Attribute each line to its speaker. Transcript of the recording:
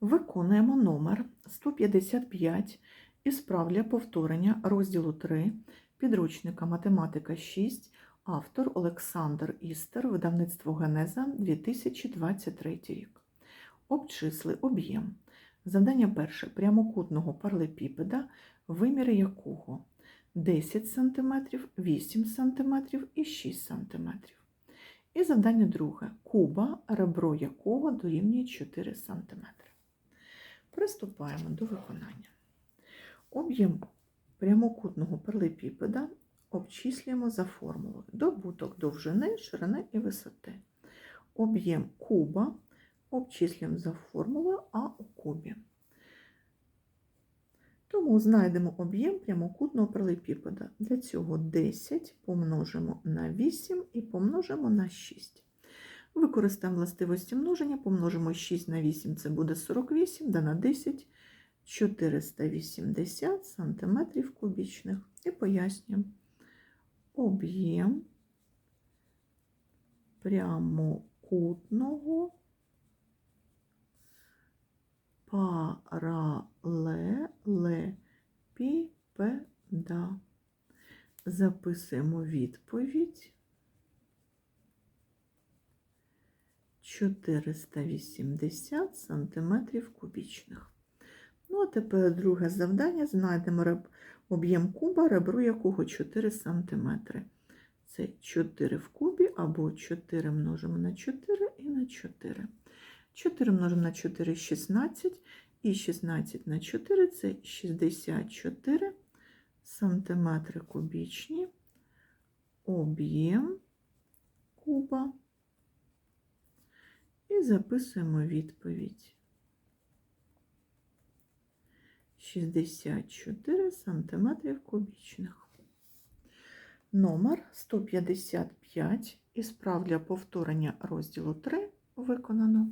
Speaker 1: Виконуємо номер 155 із прав повторення розділу 3 підручника Математика 6, автор Олександр Істер, видавництво Генеза 2023 рік. Обчисли об'єм. Завдання перше прямокутного паралепіпеда, виміри якого 10 см, 8 см і 6 см. І завдання друге куба, ребро якого дорівнює 4 см. Приступаємо до виконання. Об'єм прямокутного паралепіпеда обчислюємо за формулою добуток довжини, ширини і висоти. Об'єм куба обчислюємо за формулою А у кубі. Тому знайдемо об'єм прямокутного паралепіпеда. Для цього 10 помножимо на 8 і помножимо на 6. Використаємо властивості множення, помножимо 6 на 8, це буде 48, да на 10 480 см кубічних. І пояснюємо об'єм прямокутного паралелепіпеда. Записуємо відповідь. 480 сантиметрів кубічних. Ну, а тепер друге завдання. Знайдемо об'єм куба, ребро якого 4 см. Це 4 в кубі або 4 множимо на 4 і на 4. 4 множимо на 4 – 16, і 16 на 4 – це 64 сантиметри кубічні. Об'єм куба. Записуємо відповідь. 64 см кубічних. Номер 155 із прав для повторення розділу 3 виконано.